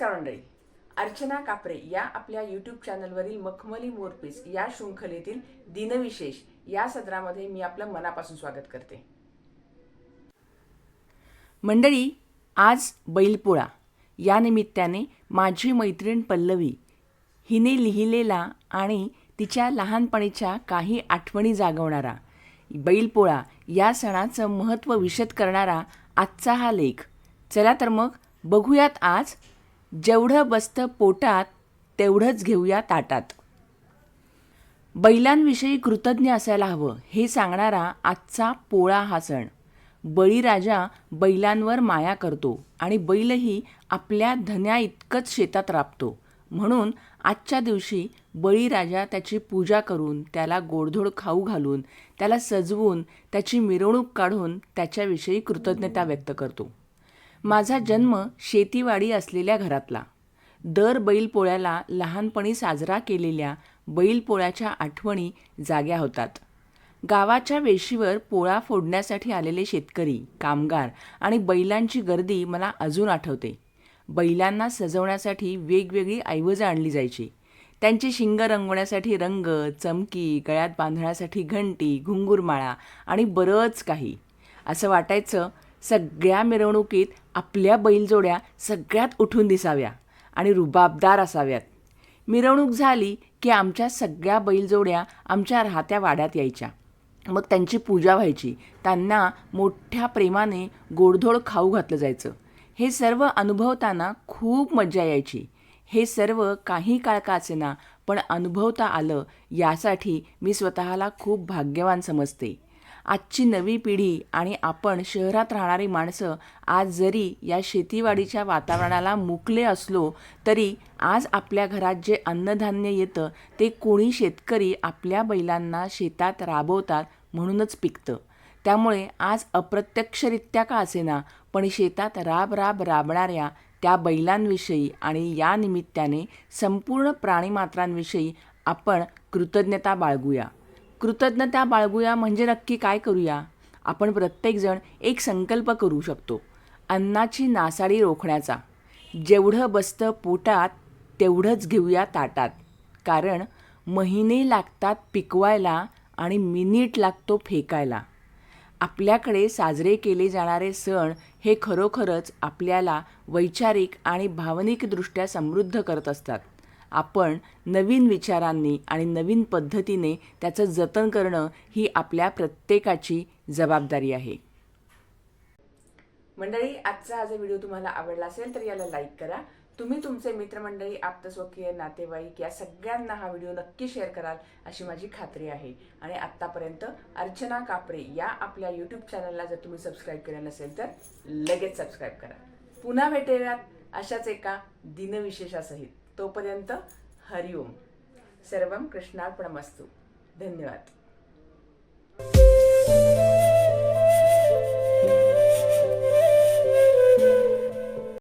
नमस्कार मंडळी अर्चना कापरे या आपल्या यूट्यूब चॅनलवरील मखमली मोरपीस या शृंखलेतील दिनविशेष या सदरामध्ये मी आपलं मनापासून स्वागत करते. मंडळी आज बैलपोळा. या निमित्ताने माझी मैत्रीण पल्लवी हिने लिहिलेला आणि तिच्या लहानपणीच्या काही आठवणी जागवणारा बैलपोळा या सणाचं महत्त्व विशद करणारा आजचा हा लेख. चला तर मग बघूयात आज जेवढं बसतं पोटात तेवढंच घेऊया ताटात. बैलांविषयी कृतज्ञ असायला हवं हे सांगणारा आजचा पोळा हा सण. बळीराजा बैलांवर माया करतो आणि बैलही आपल्या धन्या इतकंच शेतात राबतो. म्हणून आजच्या दिवशी बळीराजा त्याची पूजा करून त्याला गोडधोड खाऊ घालून त्याला सजवून त्याची मिरवणूक काढून त्याच्याविषयी कृतज्ञता व्यक्त करतो. माझा जन्म शेतीवाडी असलेल्या घरातला. दर बैलपोळ्याला लहानपणी साजरा केलेल्या बैलपोळ्याच्या आठवणी जाग्या होतात. गावाच्या वेशीवर पोळा फोडण्यासाठी आलेले शेतकरी कामगार आणि बैलांची गर्दी मला अजून आठवते. बैलांना सजवण्यासाठी वेगवेगळी ऐवजं आणली जायची. त्यांची शिंग रंगवण्यासाठी रंग चमकी गळ्यात बांधण्यासाठी घंटी घुंगूरमाळा आणि बरंच काही. असं वाटायचं सगळ्या मिरवणुकीत आपल्या बैलजोड्या सगळ्यात उठून दिसाव्या आणि रुबाबदार असाव्यात. मिरवणूक झाली की आमच्या सगळ्या बैलजोड्या आमच्या राहत्या वाड्यात यायच्या. मग त्यांची पूजा व्हायची. त्यांना मोठ्या प्रेमाने गोडधोड खाऊ घातलं जायचं. हे सर्व अनुभवताना खूप मज्जा यायची. हे सर्व काही काळ का असेना पण अनुभवता आलं यासाठी मी स्वतःला खूप भाग्यवान समजते. आजची नवी पिढी आणि आपण शहरात राहणारी माणसं आज जरी या शेतीवाडीच्या वातावरणाला मुकले असलो तरी आज आपल्या घरात जे अन्नधान्य येतं ते कोणी शेतकरी आपल्या बैलांना शेतात राबवतात म्हणूनच पिकतं. त्यामुळे आज अप्रत्यक्षरित्या का असेना पण शेतात राब राब राबणाऱ्या त्या बैलांविषयी आणि या निमित्ताने संपूर्ण प्राणीमात्रांविषयी आपण कृतज्ञता बाळगूया. कृतज्ञता बाळगूया म्हणजे नक्की काय करूया? आपण प्रत्येकजण एक संकल्प करू शकतो. अन्नाची नासाडी रोखण्याचा. जेवढं बसतं पोटात तेवढंच घेऊया ताटात. कारण महिने लागतात पिकवायला आणि मिनिट लागतो फेकायला. आपल्याकडे साजरे केले जाणारे सण हे खरोखरच आपल्याला वैचारिक आणि भावनिकदृष्ट्या समृद्ध करत असतात. आपण नवीन विचारांनी आणि नवीन पद्धतीने त्याचं जतन करणं ही आपल्या प्रत्येकाची जबाबदारी आहे. मंडळी आजचा हा जर व्हिडिओ तुम्हाला आवडला असेल तर याला लाईक करा. तुम्ही तुमचे मित्रमंडळी आप्तस्वकीय नातेवाईक या सगळ्यांना हा व्हिडिओ नक्की शेअर कराल अशी माझी खात्री आहे. आणि आत्तापर्यंत अर्चना कापरे या आपल्या यूट्यूब चॅनलला जर तुम्ही सबस्क्राईब केलं नसेल तर लगेच सबस्क्राईब करा. पुन्हा भेटूयात अशाच एका दिनविशेषासहित. तोपर्यंत हरिओम. सर्व कृष्णार्पणमस्तु. धन्यवाद.